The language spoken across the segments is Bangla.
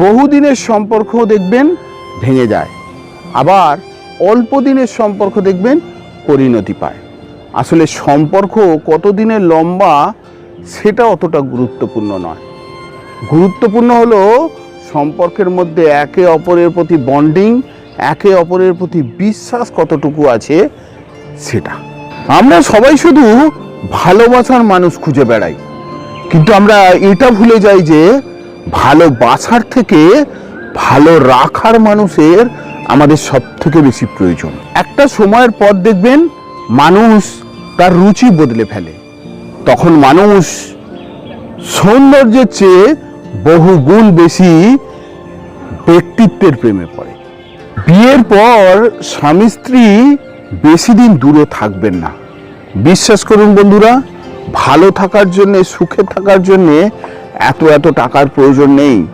বহুদিনের সম্পর্ক দেখবেন ভেঙে যায়। আবার অল্প দিনের সম্পর্ক দেখবেন পরিণতি পায়। আসলে সম্পর্ক কতদিনের লম্বা সেটা অতটা গুরুত্বপূর্ণ নয়। গুরুত্বপূর্ণ হলো সম্পর্কের মধ্যে একে অপরের প্রতি বন্ডিং, একে অপরের প্রতি বিশ্বাস কতটুকু আছে সেটা। আমরা সবাই শুধু ভালোবাসার মানুষ খুঁজে বেড়াই। কিন্তু আমরা এটা ভুলে যাই যে ভালোবাসার থেকে ভালো রাখার মানুষের আমাদের সব থেকে বেশি প্রয়োজন। একটা সময়ের পর দেখবেন মানুষ তার রুচি বদলে ফেলে। তখন মানুষ সৌন্দর্যের চেয়ে বহু গুণ বেশি ব্যক্তিত্বের প্রেমে পড়ে। বিয়ের পর স্বামী স্ত্রী বেশি দিন দূরে থাকবেন না। বিশ্বাস করুন বন্ধুরা, ভালো থাকার জন্যে, সুখে থাকার জন্য এত এত টাকার প্রয়োজন নেই।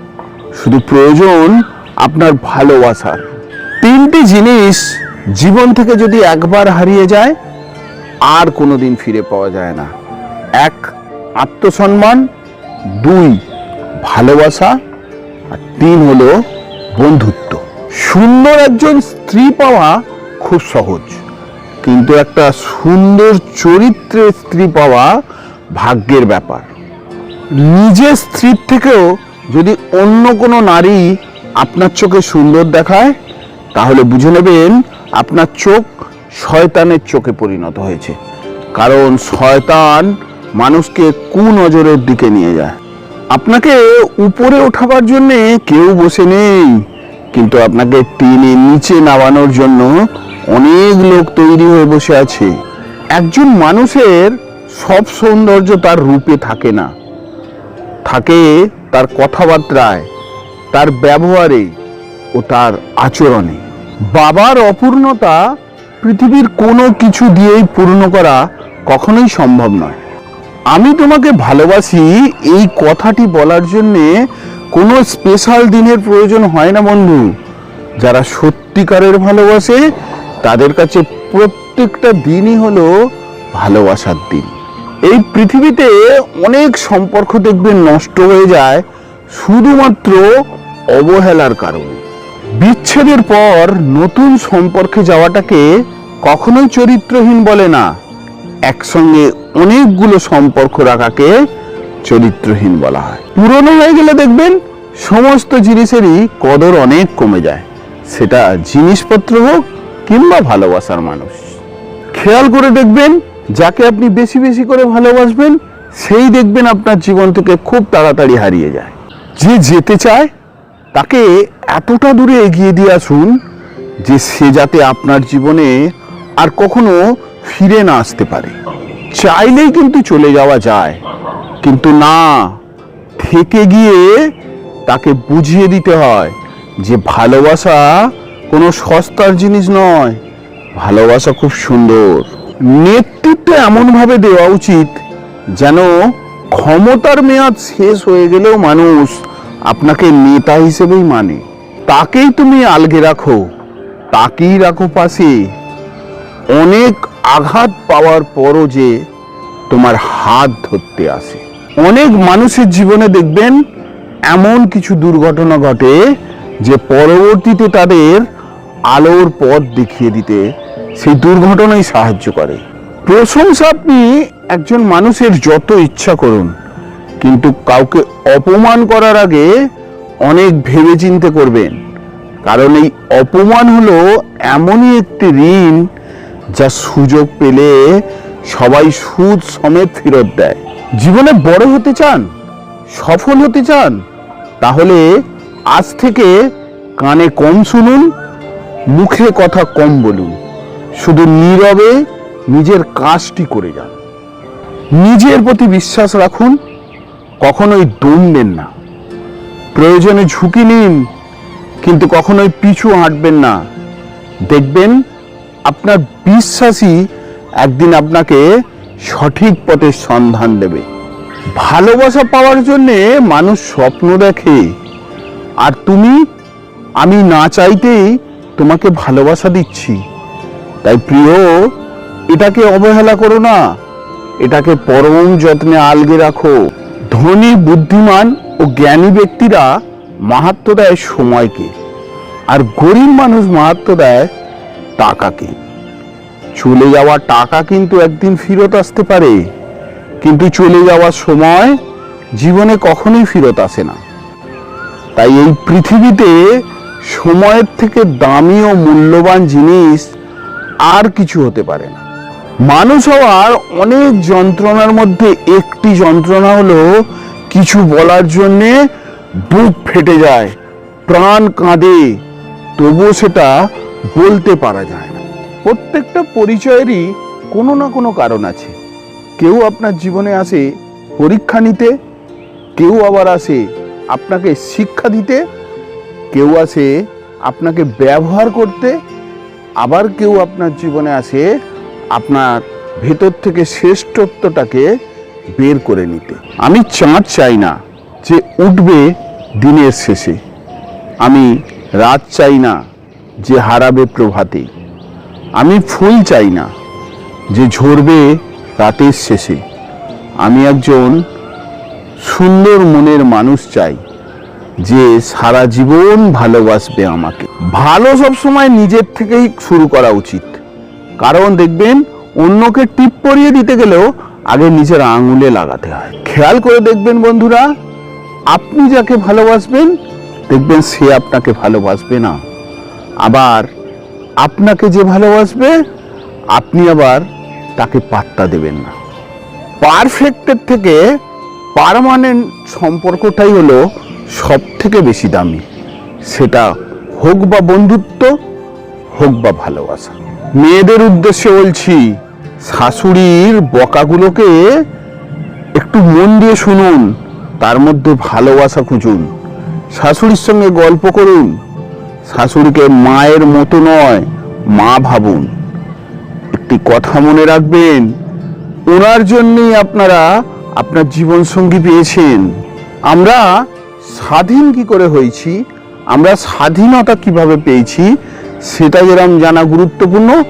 শুধু প্রয়োজন আপনার ভালোবাসার তিনটি জিনিস জীবন থেকে যদি একবার হারিয়ে যায়, আর কোনো দিন ফিরে পাওয়া যায় না। এক, আত্মসম্মান। দুই, ভালোবাসা। আর তিন হলো বন্ধুত্ব। সুন্দর একজন স্ত্রী পাওয়া খুব সহজ। কিন্তু একটা সুন্দর চরিত্রের স্ত্রী পাওয়া ভাগ্যের ব্যাপার। নিজের স্ত্রীর থেকেও যদি অন্য কোনো নারী আপনার চোখে সুন্দর দেখায়, তাহলে বুঝে নেবেন আপনার চোখ শয়তানের চোখে পরিণত হয়েছে। কারণ শয়তান মানুষকে কুনজরের দিকে নিয়ে যায়। আপনাকে উপরে ওঠাবার জন্য কেউ বসে নেই, কিন্তু আপনাকে টেনে নিচে নামানোর জন্য অনেক লোক তৈরি হয়ে বসে আছে। একজন মানুষের সব সৌন্দর্য তার রূপে থাকে না। থাকে তার কথাবার্তায়, তার ব্যবহারে ও তার আচরণে। বাবার অপূর্ণতা পৃথিবীর কোনো কিছু দিয়েই পূর্ণ করা কখনোই সম্ভব নয়। আমি তোমাকে ভালোবাসি, এই কথাটি বলার জন্যে কোনো স্পেশাল দিনের প্রয়োজন হয় না বন্ধু। যারা সত্যিকারের ভালোবাসে, তাদের কাছে প্রত্যেকটা দিনই হলো ভালোবাসার দিন। এই পৃথিবীতে অনেক সম্পর্ক দেখবেন নষ্ট হয়ে যায় শুধুমাত্র অবহেলার কারণে। বিচ্ছেদের পর নতুন সম্পর্কে যাওয়াটাকে কখনোই চরিত্রহীন বলে না। একসঙ্গে অনেকগুলো সম্পর্ক রাখাকে চরিত্রহীন বলা হয়। পুরনো হয়ে গেলে দেখবেন সমস্ত জিনিসেরই কদর অনেক কমে যায়। সেটা জিনিসপত্র হোক কিংবা ভালোবাসার মানুষ। খেয়াল করে দেখবেন যাকে আপনি বেশি বেশি করে ভালোবাসবেন, সেই দেখবেন আপনার জীবন থেকে খুব তাড়াতাড়ি হারিয়ে যায়। যে যেতে চায়, তাকে এতটা দূরে এগিয়ে দিয়ে আসুন যে সে যাতে আপনার জীবনে আর কখনো ফিরে না আসতে পারে। চাইলেই কিন্তু চলে যাওয়া যায়, কিন্তু না, থেকে গিয়ে তাকে বুঝিয়ে দিতে হয় যে ভালোবাসা কোনো সস্তার জিনিস নয়, ভালোবাসা খুব সুন্দর। নেতৃত্ব এমনভাবে দেওয়া উচিত যেন ক্ষমতার মেয়াদ শেষ হয়ে গেলেও মানুষ আপনাকে নেতা হিসেবেই মানে। তাকেই তুমি আলগে রাখো, তাকেই রাখো পাশে। অনেক আঘাত পাওয়ার পরও যে তোমার হাত ধরতে আসে। অনেক মানুষের জীবনে দেখবেন এমন কিছু দুর্ঘটনা ঘটে যে পরবর্তীতে তাদের আলোর পথ দেখিয়ে দিতে সেই দুর্ঘটনাই সাহায্য করে। প্রশংসা আপনি একজন মানুষের যত ইচ্ছা করুন, কিন্তু কাউকে অপমান করার আগে অনেক ভেবেচিন্তে করবেন। কারণ এই অপমান হলো এমনই একটি ঋণ যা সুযোগ পেলে সবাই সুদ সমেত ফেরত দেয়। জীবনে বড় হতে চান, সফল হতে চান, তাহলে আজ থেকে কানে কম শুনুন, মুখে কথা কম বলুন। শুধু নীরবে নিজের কাজটি করে যান। নিজের প্রতি বিশ্বাস রাখুন, কখনোই দমবেন না। প্রয়োজনে ঝুঁকি নিন, কিন্তু কখনোই পিছু হাঁটবেন না। দেখবেন, আপনার বিশ্বাসই একদিন আপনাকে সঠিক পথের সন্ধান দেবে। ভালোবাসা পাওয়ার জন্যে মানুষ স্বপ্ন দেখে। আর তুমি, আমি না চাইতেই তোমাকে ভালোবাসা দিচ্ছি। তাই প্রিয় এটাকে অবহেলা করো না। এটাকে পরম যত্নে আলগে রাখো। ধনী, বুদ্ধিমান ও জ্ঞানী ব্যক্তিরা মাহাত্ম দেয় সময়কে, আর গরিব মানুষ মাহাত্ম দেয় টাকাকে। চলে যাওয়া টাকা কিন্তু একদিন ফেরত আসতে পারে, কিন্তু চলে যাওয়ার সময় জীবনে কখনোই ফেরত আসে না। তাই এই পৃথিবীতে সময়ের থেকে দামি ও মূল্যবান জিনিস আর কিছু হতে পারে না। মানুষ হওয়ার অনেক যন্ত্রণার মধ্যে একটি যন্ত্রণা হলো কিছু বলার জন্যে বুক ফেটে যায়, প্রাণ কাঁদে, তবুও সেটা বলতে পারা যায় না। প্রত্যেকটা পরিচয়েরই কোনো না কোনো কারণ আছে। কেউ আপনার জীবনে আসে পরীক্ষা নিতে, কেউ আবার আসে আপনাকে শিক্ষা দিতে, কেউ আসে আপনাকে ব্যবহার করতে, আবার কেউ আপনার জীবনে আসে আপনার ভেতর থেকে শ্রেষ্ঠত্বটাকে বের করে নিতে। আমি চাঁদ চাই না যে উঠবে দিনের শেষে। আমি রাত চাই না যে হারাবে প্রভাতে। আমি ফুল চাই না যে ঝরবে রাতের শেষে। আমি একজন সুন্দর মনের মানুষ চাই যে সারা জীবন ভালোবাসবে আমাকে। ভালো সব সময় নিজের থেকেই শুরু করা উচিত। কারণ দেখবেন, অন্যকে টিপ পরিয়ে দিতে গেলেও আগে নিজের আঙুলে লাগাতে হয়। খেয়াল করে দেখবেন বন্ধুরা, আপনি যাকে ভালোবাসবেন, দেখবেন সে আপনাকে ভালোবাসবে না। আবার আপনাকে যে ভালোবাসবে, আপনি আবার তাকে পাত্তা দেবেন না। পারফেক্টের থেকে পারমানেন্ট সম্পর্কটাই হলো সব থেকে বেশি দামি। সেটা হোক বা বন্ধুত্ব, হোক বা ভালোবাসা। মেয়েদের উদ্দেশ্যে বলছি, শাশুড়ির বকাগুলোকে একটু মন দিয়ে শুনুন, তার মধ্যে ভালোবাসা খুঁজুন। শাশুড়ির সঙ্গে গল্প করুন, শাশুড়িকে মায়ের মতো নয়, মা ভাবুন। একটি কথা মনে রাখবেন, ওনার জন্যই আপনারা আপনার জীবন সঙ্গী পেয়েছেন। আমরা স্বাধীন কি করে হয়েছি? আমরা স্বাধীনতা কীভাবে পেয়েছি? সেটা যেরকম জানা গুরুত্বপূর্ণ।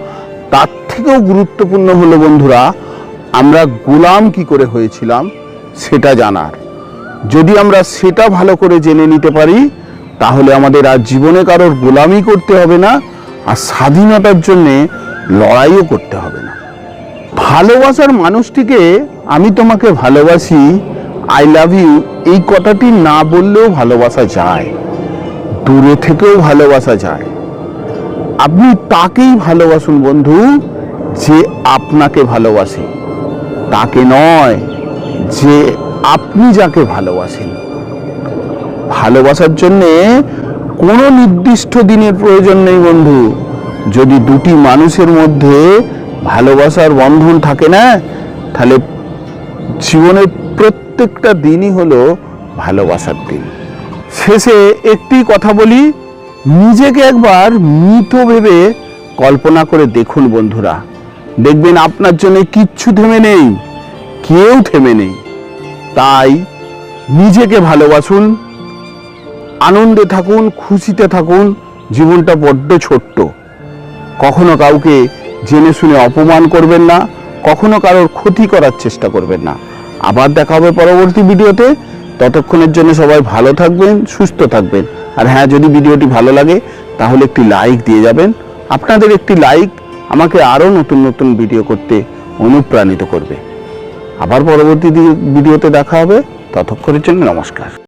তার থেকেও গুরুত্বপূর্ণ হলো বন্ধুরা, আমরা গোলাম কি করে হয়েছিলাম সেটা জানার। যদি আমরা সেটা ভালো করে জেনে নিতে পারি, তাহলে আমাদের আর জীবনে কারোর গোলামি করতে হবে না, আর স্বাধীনতার জন্যে লড়াইও করতে হবে না। ভালোবাসার মানুষটিকে আমি তোমাকে ভালোবাসি আই লাভ ইউ এই কথাটি না বললেও ভালোবাসা যায়। দূরে থেকেও ভালোবাসা যায়। আপনি তাকেই ভালোবাসুন বন্ধু যে আপনাকে ভালোবাসে। তাকে নয়, যে আপনি যাকে ভালোবাসেন। ভালোবাসার জন্যে কোনো নির্দিষ্ট দিনের প্রয়োজন নেই বন্ধু। যদি দুটি মানুষের মধ্যে ভালোবাসার বন্ধন থাকে না, তাহলে জীবনের প্রত্যেকটা দিনই হলো ভালোবাসার দিন। শেষে একটি কথা বলি নিজেকে একবার মৃত ভেবে কল্পনা করে দেখুন বন্ধুরা। দেখবেন আপনার জন্য কিচ্ছু থেমে নেই, কেউ থেমে নেই। তাই নিজেকে ভালোবাসুন, আনন্দে থাকুন, খুশিতে থাকুন, জীবনটা বড্ড ছোট্ট। কখনো কাউকে জেনে শুনে অপমান করবেন না, কখনো কারোর ক্ষতি করার চেষ্টা করবেন না। আবার দেখা হবে পরবর্তী ভিডিওতে। ততক্ষণের জন্য সবাই ভালো থাকবেন, সুস্থ থাকবেন। আর হ্যাঁ যদি ভিডিওটি ভালো লাগে, তাহলে একটি লাইক দিয়ে যাবেন। আপনাদের একটি লাইক আমাকে আরও নতুন নতুন ভিডিও করতে অনুপ্রাণিত করবে। আবার পরবর্তী ভিডিওতে দেখা হবে। ততক্ষণের জন্য নমস্কার।